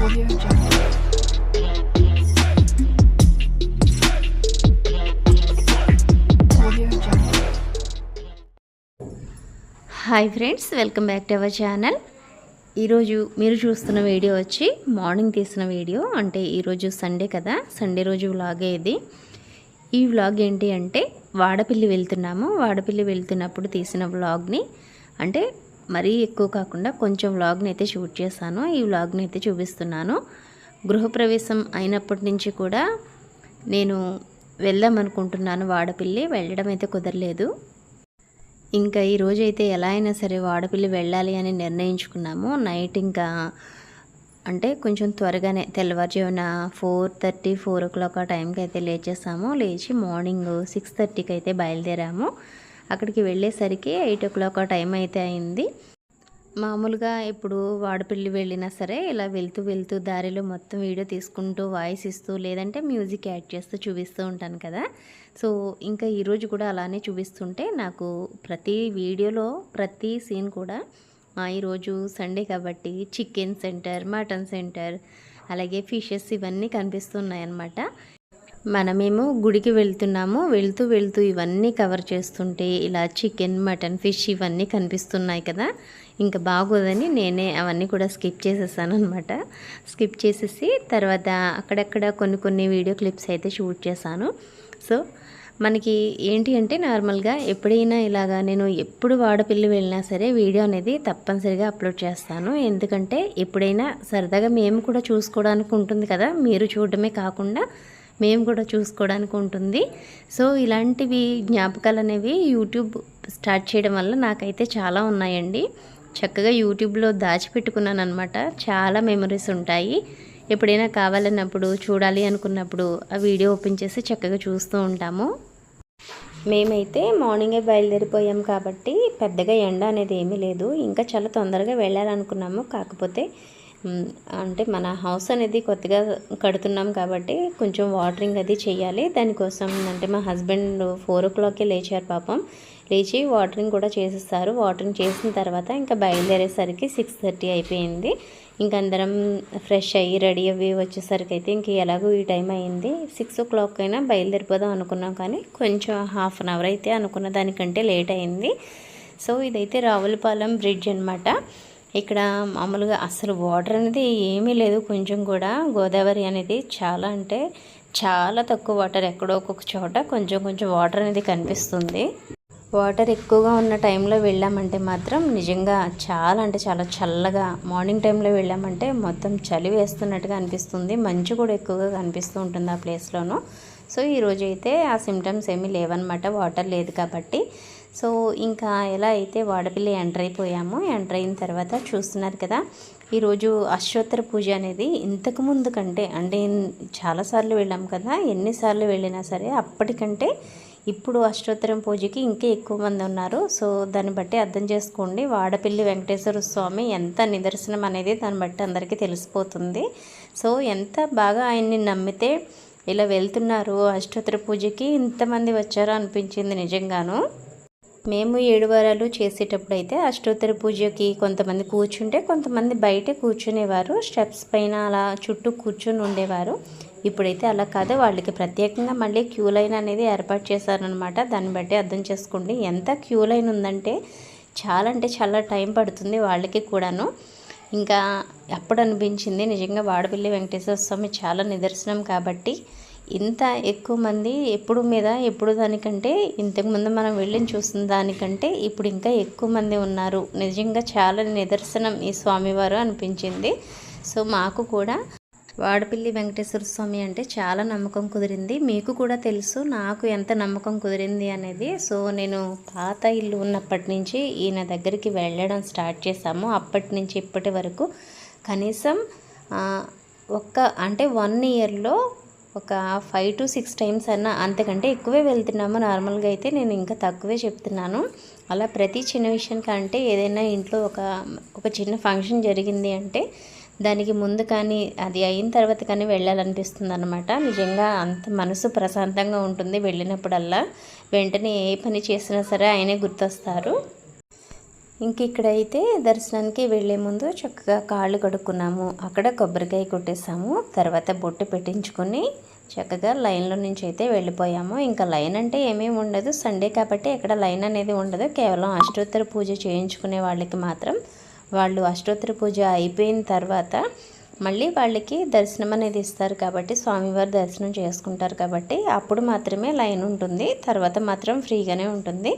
Hi friends welcome back to our channel ఈరోజు మీరు చూస్తున్న వీడియో వచ్చి మార్నింగ్ తీసిన వీడియో. అంటే ఈరోజు సండే కదా. సండే రోజు వ్లాగే ఇది ఈ వ్లాగ్ ఏంటి అంటే వాడపిల్లి వెళ్తున్నాము. వాడపిల్లి వెళ్తున్నప్పుడు తీసిన వ్లాగ్ని అంటే మరీ ఎక్కువ కాకుండా కొంచెం వ్లాగ్ని అయితే షూట్ చేశాను. ఈ వ్లాగ్ని అయితే చూపిస్తున్నాను. గృహప్రవేశం అయినప్పటి నుంచి కూడా నేను వెళ్దాం అనుకుంటున్నాను వాడపిల్లి. వెళ్ళడం అయితే కుదరలేదు. ఇంకా ఈరోజు అయితే ఎలా అయినా సరే వాడపిల్లి వెళ్ళాలి అని నిర్ణయించుకున్నాము. నైట్ ఇంకా అంటే కొంచెం త్వరగానే తెల్లవారుజామున four thirty four o'clock ఆ టైంకి అయితే లేచేసాము. లేచి మార్నింగ్ సిక్స్ థర్టీకి అయితే బయలుదేరాము. అక్కడికి వెళ్ళేసరికి ఎయిట్ ఓ క్లాక్ ఆ టైం అయితే అయింది. మామూలుగా ఇప్పుడు వాడపిల్లి వెళ్ళినా సరే ఇలా వెళ్తూ వెళ్తూ దారిలో మొత్తం వీడియో తీసుకుంటూ వాయిస్ ఇస్తూ లేదంటే మ్యూజిక్ యాడ్ చేస్తూ చూపిస్తూ ఉంటాను కదా. సో ఇంకా ఈరోజు కూడా అలానే చూపిస్తుంటే నాకు ప్రతి వీడియోలో ప్రతి సీన్ కూడా ఈరోజు సండే కాబట్టి చికెన్ సెంటర్ మటన్ సెంటర్ అలాగే ఫిషెస్ ఇవన్నీ కనిపిస్తున్నాయి అన్నమాట మనమేమో గుడికి వెళ్తున్నాము వెళ్తూ వెళ్తూ ఇవన్నీ కవర్ చేస్తుంటే ఇలా చికెన్ మటన్ ఫిష్ ఇవన్నీ కనిపిస్తున్నాయి కదా. ఇంకా బాగోదని నేనే అవన్నీ కూడా స్కిప్ చేసేసాను అనమాట స్కిప్ చేసేసి తర్వాత అక్కడక్కడ కొన్ని కొన్ని వీడియో క్లిప్స్ అయితే షూట్ చేశాను. సో మనకి ఏంటి అంటే నార్మల్గా ఎప్పుడైనా ఇలాగా నేను ఎప్పుడు వాడపిల్లి వెళ్ళినా సరే వీడియో అనేది తప్పనిసరిగా అప్లోడ్ చేస్తాను. ఎందుకంటే ఎప్పుడైనా సరదాగా మేము కూడా చూసుకోవడానికి ఉంటుంది కదా. మీరు చూడడమే కాకుండా మేము కూడా చూసుకోవడానికి ఉంటుంది. సో ఇలాంటివి జ్ఞాపకాలు అనేవి యూట్యూబ్ స్టార్ట్ చేయడం వల్ల నాకైతే చాలా ఉన్నాయండి. చక్కగా యూట్యూబ్లో దాచిపెట్టుకున్నాను అనమాట చాలా మెమరీస్ ఉంటాయి. ఎప్పుడైనా కావాలన్నప్పుడు చూడాలి అనుకున్నప్పుడు ఆ వీడియో ఓపెన్ చేసి చక్కగా చూస్తూ ఉంటాము. మేమైతే మార్నింగే బయలుదేరిపోయాం కాబట్టి పెద్దగా ఎండ అనేది ఏమీ లేదు. ఇంకా చాలా తొందరగా వెళ్ళాలనుకున్నాము. కాకపోతే అంటే మన హౌస్ అనేది కొత్తగా కడుతున్నాం కాబట్టి కొంచెం వాటరింగ్ అది చేయాలి దానికోసం అంటే మా హస్బెండ్ ఫోర్ ఓ క్లాక్కే లేచారు పాపం. లేచి వాటరింగ్ కూడా చేసేస్తారు. వాటరింగ్ చేసిన తర్వాత ఇంకా బయలుదేరేసరికి సిక్స్ థర్టీ అయిపోయింది. ఇంక అందరం ఫ్రెష్ అయ్యి రెడీ అవి వచ్చేసరికి అయితే ఇంక ఎలాగో ఈ టైం అయింది సిక్స్ ఓ క్లాక్ అయినా బయలుదేరిపోదాం అనుకున్నాం కానీ కొంచెం హాఫ్ అన్ అవర్ అయితే అనుకున్న దానికంటే లేట్ అయింది సో ఇదైతే రావులపాలెం బ్రిడ్జ్ అనమాట ఇక్కడ మామూలుగా అసలు వాటర్ అనేది ఏమీ లేదు. కొంచెం కూడా గోదావరి అనేది చాలా అంటే చాలా తక్కువ వాటర్ ఎక్కడో ఒక్కొక్క చోట కొంచెం కొంచెం వాటర్ అనేది కనిపిస్తుంది. వాటర్ ఎక్కువగా ఉన్న టైంలో వెళ్ళామంటే మాత్రం నిజంగా చాలా అంటే చాలా చల్లగా మార్నింగ్ టైంలో వెళ్ళామంటే మొత్తం చలి వేస్తున్నట్టుగా అనిపిస్తుంది. మంచు కూడా ఎక్కువగా కనిపిస్తూ ఉంటుంది ఆ ప్లేస్లోనూ సో ఈరోజు అయితే ఆ సిమ్టమ్స్ ఏమీ లేవన్నమాట. వాటర్ లేదు కాబట్టి. సో ఇంకా ఎలా అయితే వాడపిల్లి ఎంటర్ అయిపోయామో ఎంటర్ అయిన తర్వాత చూస్తున్నారు కదా ఈరోజు అశ్వత్తర పూజ అనేది ఇంతకు ముందు కంటే అంటే చాలాసార్లు వెళ్ళాం కదా ఎన్నిసార్లు వెళ్ళినా సరే అప్పటికంటే ఇప్పుడు అష్టోత్తరం పూజకి ఇంకా ఎక్కువ మంది ఉన్నారు. సో దాన్ని బట్టి అర్థం చేసుకోండి. వాడపల్లి వెంకటేశ్వర స్వామి ఎంత నిదర్శనం అనేది దాన్ని బట్టి అందరికీ తెలిసిపోతుంది. సో ఎంత బాగా ఆయన్ని నమ్మితే ఇలా వెళ్తున్నారు అష్టోత్తర పూజకి ఇంతమంది వచ్చారో అనిపించింది నిజంగాను. మేము ఏడు వారాలు చేసేటప్పుడు అయితే అష్టోత్తర పూజకి కొంతమంది కూర్చుంటే కొంతమంది బయటే కూర్చునేవారు స్టెప్స్ పైన అలా చుట్టూ కూర్చుని ఉండేవారు. ఇప్పుడైతే అలా కాదు వాళ్ళకి ప్రత్యేకంగా మళ్ళీ క్యూ లైన్ అనేది ఏర్పాటు చేశారనమాట దాన్ని బట్టి అర్థం చేసుకోండి. ఎంత క్యూ లైన్ ఉందంటే చాలా అంటే చాలా టైం పడుతుంది వాళ్ళకి కూడాను. ఇంకా అప్పుడు అనిపించింది నిజంగా వాడపల్లి వెంకటేశ్వర స్వామి చాలా నిదర్శనం కాబట్టి ఇంత ఎక్కువ మంది ఎప్పుడు మీద ఎప్పుడు దానికంటే ఇంతకుముందు మనం వెళ్ళి చూసిన దానికంటే ఇప్పుడు ఇంకా ఎక్కువ మంది ఉన్నారు. నిజంగా చాలా నిదర్శనం ఈ స్వామివారు అనిపించింది. సో మాకు కూడా వాడపల్లి వెంకటేశ్వర స్వామి అంటే చాలా నమ్మకం కుదిరింది. మీకు కూడా తెలుసు నాకు ఎంత నమ్మకం కుదిరింది అనేది. సో నేను పాత ఇల్లు ఉన్నప్పటి నుంచి ఈయన దగ్గరికి వెళ్ళడం స్టార్ట్ చేశాము. అప్పటి నుంచి ఇప్పటి వరకు కనీసం ఒక్క అంటే వన్ ఇయర్లో ఒక ఫైవ్ టు సిక్స్ టైమ్స్ అన్నా అంతకంటే ఎక్కువే వెళ్తున్నాము. నార్మల్గా అయితే నేను ఇంకా తక్కువే చెప్తున్నాను. అలా ప్రతి చిన్న విషయానికంటే ఏదైనా ఇంట్లో ఒక ఒక చిన్న ఫంక్షన్ జరిగింది అంటే దానికి ముందు కానీ అది అయిన తర్వాత కానీ వెళ్ళాలనిపిస్తుంది అనమాట నిజంగా అంత మనసు ప్రశాంతంగా ఉంటుంది వెళ్ళినప్పుడల్లా. వెంటనే ఏ పని చేసినా సరే ఆయనే గుర్తొస్తారు. ఇంక ఇక్కడైతే దర్శనానికి వెళ్ళే ముందు చక్కగా కాళ్ళు కడుక్కున్నాము. అక్కడ కొబ్బరికాయ కొట్టేసాము. తర్వాత బొట్టు పెట్టించుకొని చక్కగా లైన్లో నుంచి అయితే వెళ్ళిపోయాము. ఇంకా లైన్ అంటే ఏమీ ఉండదు. సండే కాబట్టి ఎక్కడ లైన్ అనేది ఉండదు. కేవలం అష్టోత్తర పూజ చేయించుకునే వాళ్ళకి మాత్రం వాళ్ళు అష్టోత్తర పూజ అయిపోయిన తర్వాత మళ్ళీ వాళ్ళకి దర్శనం అనేది ఇస్తారు కాబట్టి స్వామివారి దర్శనం చేసుకుంటారు కాబట్టి అప్పుడు మాత్రమే లైన్ ఉంటుంది. తర్వాత మాత్రం ఫ్రీగానే ఉంటుంది.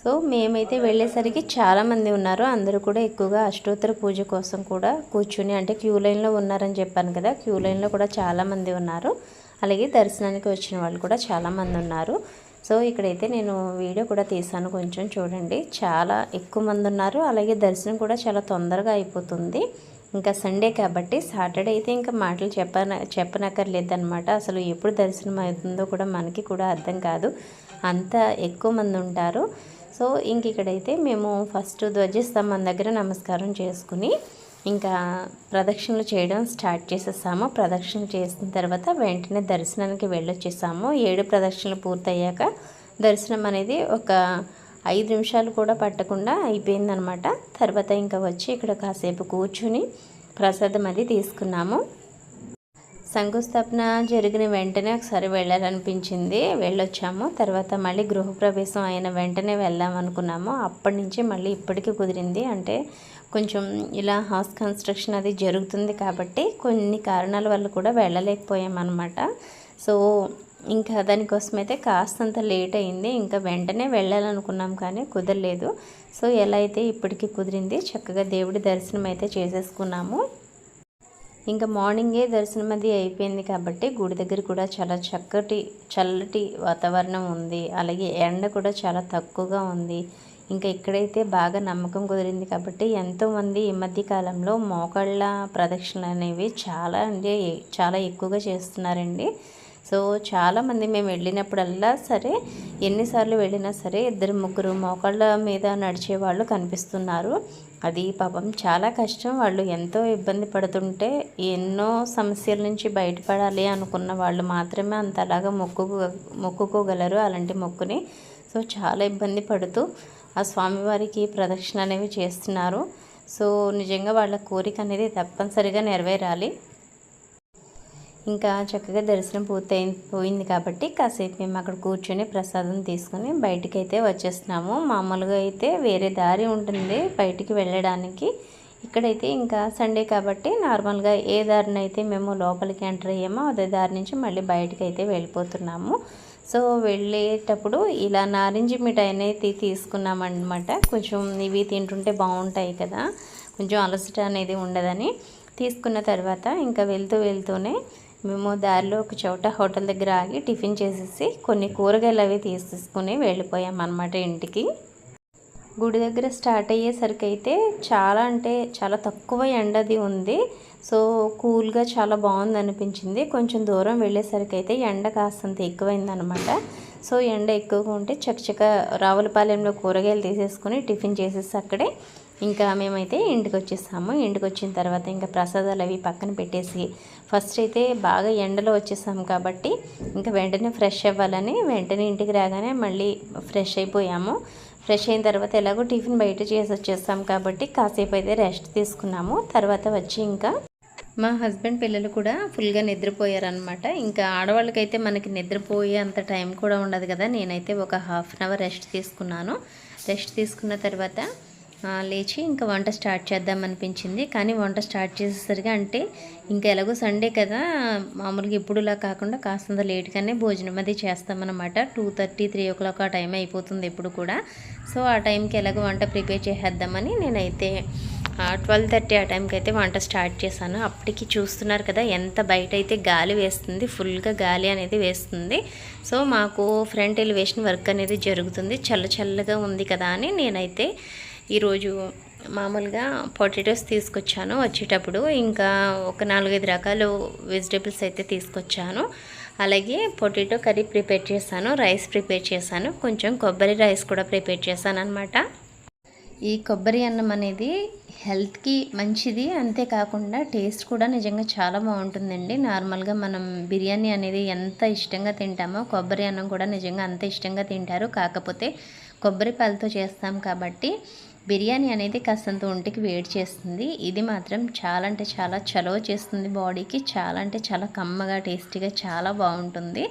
సో మేమైతే వెళ్ళేసరికి చాలామంది ఉన్నారు. అందరూ కూడా ఎక్కువగా అష్టోత్తర పూజ కోసం కూడా కూర్చుని అంటే క్యూ లైన్లో ఉన్నారని చెప్పాను కదా క్యూ లైన్లో కూడా చాలామంది ఉన్నారు. అలాగే దర్శనానికి వచ్చిన వాళ్ళు కూడా చాలామంది ఉన్నారు. సో ఇక్కడైతే నేను వీడియో కూడా తీసాను కొంచెం చూడండి. చాలా ఎక్కువ మంది ఉన్నారు. అలాగే దర్శనం కూడా చాలా తొందరగా అయిపోతుంది. ఇంకా సండే కాబట్టి సాటర్డే అయితే ఇంకా మాటలు చెప్పన చెప్పనక్కర్లేదన్నమాట. అసలు ఎప్పుడు దర్శనం అవుతుందో కూడా మనకి కూడా అర్థం కాదు. అంత ఎక్కువ మంది ఉంటారు. సో ఇంక ఇక్కడైతే మేము ఫస్ట్ ధ్వజస్తంభం దగ్గర నమస్కారం చేసుకుని ఇంకా ప్రదక్షిణలు చేయడం స్టార్ట్ చేసేసాము. ప్రదక్షిణ చేసిన తర్వాత వెంటనే దర్శనానికి వెళ్ళొచ్చేసాము. ఏడు ప్రదక్షిణలు పూర్తయ్యాక దర్శనం అనేది ఒక ఐదు నిమిషాలు కూడా పట్టకుండా అయిపోయిందనమాట. తర్వాత ఇంకా వచ్చి ఇక్కడ కాసేపు కూర్చుని ప్రసాదం అది తీసుకున్నాము. శంకుస్థాపన జరిగిన వెంటనే ఒకసారి వెళ్ళాలనిపించింది. వెళ్ళొచ్చాము. తర్వాత మళ్ళీ గృహప్రవేశం అయిన వెంటనే వెళ్దాం అనుకున్నాము. అప్పటి నుంచి మళ్ళీ ఇప్పటికీ కుదిరింది. అంటే కొంచెం ఇలా హౌస్ కన్స్ట్రక్షన్ అది జరుగుతుంది కాబట్టి కొన్ని కారణాల వల్ల కూడా వెళ్ళలేకపోయామన్నమాట సో ఇంకా దానికోసమైతే కాస్తంత లేట్ అయింది. ఇంకా వెంటనే వెళ్ళాలనుకున్నాం కానీ కుదరలేదు. సో ఎలా అయితే ఇప్పటికీ కుదిరింది చక్కగా దేవుడి దర్శనం అయితే చేసేసుకున్నాము. ఇంకా మార్నింగే దర్శనం అది అయిపోయింది కాబట్టి గుడి దగ్గర కూడా చాలా చక్కటి చల్లటి వాతావరణం ఉంది. అలాగే ఎండ కూడా చాలా తక్కువగా ఉంది. ఇంకా ఇక్కడైతే బాగా నమ్మకం కుదిరింది కాబట్టి ఎంతోమంది ఈ మధ్య కాలంలో మోకాళ్ళ ప్రదక్షిణలు అనేవి చాలా అంటే చాలా ఎక్కువగా చేస్తున్నారండి. సో చాలామంది మేము వెళ్ళినప్పుడల్లా సరే ఎన్నిసార్లు వెళ్ళినా సరే ఇద్దరు ముగ్గురు మోకాళ్ళ మీద నడిచే వాళ్ళు కనిపిస్తున్నారు. అది పాపం చాలా కష్టం. వాళ్ళు ఎంతో ఇబ్బంది పడుతుంటే ఎన్నో సమస్యల నుంచి బయటపడాలి అనుకున్న వాళ్ళు మాత్రమే అంతలాగా మొక్కు మొక్కుకోగలరు అలాంటి మొక్కుని. సో చాలా ఇబ్బంది పడుతూ ఆ స్వామివారికి ప్రదక్షిణ అనేవి చేస్తున్నారు. సో నిజంగా వాళ్ళ కోరిక అనేది తప్పనిసరిగా నెరవేరాలి. ఇంకా చక్కగా దర్శనం పూర్తయి పోయింది కాబట్టి కాసేపు మేము అక్కడ కూర్చొని ప్రసాదం తీసుకొని బయటికి అయితే వచ్చేస్తున్నాము. మామూలుగా అయితే వేరే దారి ఉంటుంది బయటికి వెళ్ళడానికి. ఇక్కడైతే ఇంకా సండే కాబట్టి నార్మల్గా ఏ దారిని అయితే మేము లోపలికి ఎంటర్ అయ్యామో అదే దారి నుంచి మళ్ళీ బయటకు అయితే వెళ్ళిపోతున్నాము. సో వెళ్ళేటప్పుడు ఇలా నారింజ మిఠాయి అనేది తీసుకున్నామన్నమాట. కొంచెం ఇవి తింటుంటే బాగుంటాయి కదా కొంచెం అలసట అనేది ఉండదని తీసుకున్న తర్వాత ఇంకా వెళ్తూ వెళ్తూనే మేము దారిలో ఒక చోట హోటల్ దగ్గర ఆగి టిఫిన్ చేసేసి కొన్ని కూరగాయలు అవి తీసేసుకుని వెళ్ళిపోయాం అన్నమాట ఇంటికి. గుడి దగ్గర స్టార్ట్ అయ్యేసరికి అయితే చాలా అంటే చాలా తక్కువ ఎండది ఉంది. సో కూల్గా చాలా బాగుంది అనిపించింది. కొంచెం దూరం వెళ్ళేసరికి అయితే ఎండ కాస్తంత ఎక్కువైందనమాట సో ఎండ ఎక్కువగా ఉంటే చక్కచక్క రావులపాలెంలో కూరగాయలు తీసేసుకొని టిఫిన్ చేసేసి అక్కడే ఇంకా మేమైతే ఇంటికి వచ్చేసాము ఇంటికి వచ్చిన తర్వాత ఇంకా ప్రసాదాలు అవి పక్కన పెట్టేసి ఫస్ట్ అయితే బాగా ఎండలో వచ్చేసాం కాబట్టి ఇంకా వెంటనే ఫ్రెష్ అవ్వాలని వెంటనే ఇంటికి రాగానే మళ్ళీ ఫ్రెష్ అయిపోయాము. ఫ్రెష్ అయిన తర్వాత ఎలాగో టిఫిన్ బయట చేసి వచ్చేస్తాం కాబట్టి కాసేపు అయితే రెస్ట్ తీసుకున్నాము. తర్వాత వచ్చి ఇంకా మా హస్బెండ్ పిల్లలు కూడా ఫుల్గా నిద్రపోయారనమాట ఇంకా ఆడవాళ్ళకైతే మనకి నిద్రపోయే అంత టైం కూడా ఉండదు కదా. నేనైతే ఒక హాఫ్ అన్ అవర్ రెస్ట్ తీసుకున్నాను. రెస్ట్ తీసుకున్న తర్వాత లేచి ఇంకా వంట స్టార్ట్ చేద్దాం అనిపించింది. కానీ వంట స్టార్ట్ చేసేసరికి అంటే ఇంకా ఎలాగో సండే కదా మామూలుగా ఇప్పుడులా కాకుండా కాస్తంత లేట్గానే భోజనం అది చేస్తామన్నమాట. Two thirty three o'clock ఆ టైం అయిపోతుంది ఇప్పుడు కూడా. సో ఆ టైంకి ఎలాగో వంట ప్రిపేర్ చేసేద్దామని నేనైతే ట్వెల్వ్ థర్టీ ఆ టైంకి అయితే వంట స్టార్ట్ చేశాను. అప్పటికి చూస్తున్నారు కదా ఎంత బయట అయితే గాలి వేస్తుంది ఫుల్గా గాలి అనేది వేస్తుంది. సో మాకు ఫ్రంట్ ఎలివేషన్ వర్క్ అనేది జరుగుతుంది. చల్ల చల్లగా ఉంది కదా అని నేనైతే ఈరోజు మామూలుగా పొటాటోస్ తీసుకొచ్చాను వచ్చేటప్పుడు. ఇంకా ఒక నాలుగైదు రకాలు వెజిటేబుల్స్ అయితే తీసుకొచ్చాను. అలాగే పొటాటో కర్రీ ప్రిపేర్ చేశాను రైస్ ప్రిపేర్ చేశాను కొంచెం కొబ్బరి రైస్ కూడా ప్రిపేర్ చేశాను అనమాట ఈ కొబ్బరి అన్నం అనేది హెల్త్కి మంచిది. అంతేకాకుండా టేస్ట్ కూడా నిజంగా చాలా బాగుంటుందండి. నార్మల్గా మనం బిర్యానీ అనేది ఎంత ఇష్టంగా తింటామో కొబ్బరి అన్నం కూడా నిజంగా అంత ఇష్టంగా తింటారు. కాకపోతే కొబ్బరి పాలతో చేస్తాం కాబట్టి బిర్యానీ అనేది కాస్తంత ఒంటికి వేడి చేస్తుంది. ఇది మాత్రం చాలా అంటే చాలా చలవ చేస్తుంది బాడీకి. చాలా అంటే చాలా కమ్మగా టేస్టీగా చాలా బాగుంటుంది.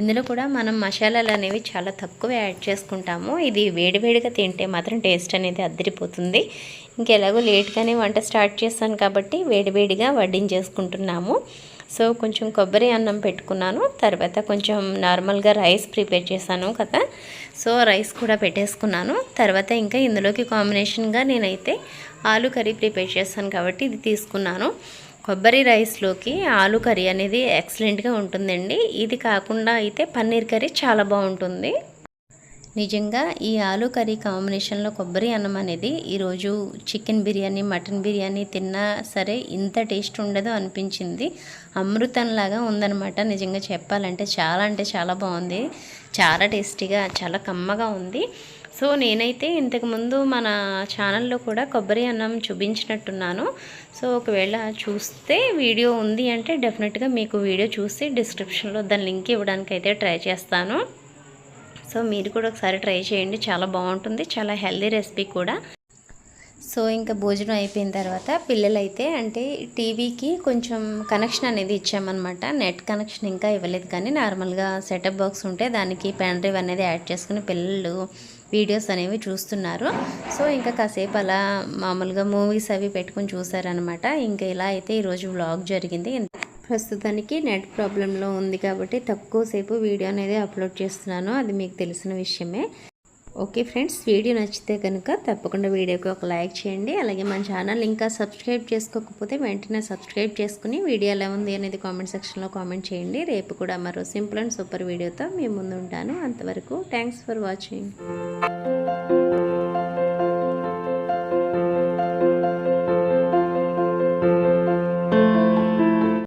ఇందులో కూడా మనం మసాలాలు అనేవి చాలా తక్కువ యాడ్ చేసుకుంటాము. ఇది వేడివేడిగా తింటే మాత్రం టేస్ట్ అనేది అద్దరిపోతుంది. ఇంకెలాగో లేట్గానే వంట స్టార్ట్ చేస్తాను కాబట్టి వేడివేడిగా వడ్డించేసుకుంటున్నాము. సో కొంచెం కొబ్బరి అన్నం పెట్టుకున్నాను తర్వాత కొంచెం నార్మల్గా రైస్ ప్రిపేర్ చేశాను కదా. సో రైస్ కూడా పెట్టేసుకున్నాను. తర్వాత ఇంకా ఇందులోకి కాంబినేషన్గా నేనైతే ఆలు కర్రీ ప్రిపేర్ చేస్తాను కాబట్టి ఇది తీసుకున్నాను. కొబ్బరి రైస్లోకి ఆలు కర్రీ అనేది ఎక్సలెంట్గా ఉంటుందండి. ఇది కాకుండా అయితే పన్నీర్ కర్రీ చాలా బాగుంటుంది. నిజంగా ఈ ఆలు కర్రీ కాంబినేషన్లో కొబ్బరి అన్నం అనేది ఈరోజు చికెన్ బిర్యానీ మటన్ బిర్యానీ తిన్నా సరే ఇంత టేస్ట్ ఉండదు అనిపించింది. అమృతంలాగా ఉందన్నమాట. నిజంగా చెప్పాలంటే చాలా అంటే చాలా బాగుంది. చాలా టేస్టీగా చాలా కమ్మగా ఉంది. సో నేనైతే ఇంతకుముందు మన ఛానల్లో కూడా కొబ్బరి అన్నం చూపించినట్టున్నాను. సో ఒకవేళ చూస్తే వీడియో ఉంది అంటే డెఫినెట్గా మీకు వీడియో చూసి డిస్క్రిప్షన్లో దాని లింక్ ఇవ్వడానికి అయితే ట్రై చేస్తాను. సో మీరు కూడా ఒకసారి ట్రై చేయండి. చాలా బాగుంటుంది. చాలా హెల్దీ రెసిపీ కూడా. సో ఇంకా భోజనం అయిపోయిన తర్వాత పిల్లలైతే అంటే టీవీకి కొంచెం కనెక్షన్ అనేది ఇచ్చామన్నమాట. నెట్ కనెక్షన్ ఇంకా ఇవ్వలేదు కానీ నార్మల్గా సెటప్ బాక్స్ ఉంటే దానికి పెన్ డ్రైవ్ అనేది యాడ్ చేసుకుని పిల్లలు వీడియోస్ అనేవి చూస్తున్నారు. సో ఇంకా కాసేపు అలా మామూలుగా మూవీస్ అవి పెట్టుకుని చూసారనమాట ఇంకా ఇలా అయితే ఈరోజు వ్లాగ్ జరిగింది. ప్రస్తుతానికి నెట్ ప్రాబ్లంలో ఉంది కాబట్టి తక్కువసేపు వీడియో అనేది అప్లోడ్ చేస్తున్నాను. అది మీకు తెలిసిన విషయమే. ఓకే ఫ్రెండ్స్ వీడియో నచ్చితే కనుక తప్పకుండా వీడియోకి ఒక లైక్ చేయండి. అలాగే మన ఛానల్ ఇంకా సబ్స్క్రైబ్ చేసుకోకపోతే వెంటనే సబ్స్క్రైబ్ చేసుకుని వీడియో ఎలా ఉంది అనేది కామెంట్ సెక్షన్లో కామెంట్ చేయండి. రేపు కూడా మరో సింపుల్ అండ్ సూపర్ వీడియోతో మేము ముందు ఉంటాను. అంతవరకు థ్యాంక్స్ ఫర్ వాచింగ్.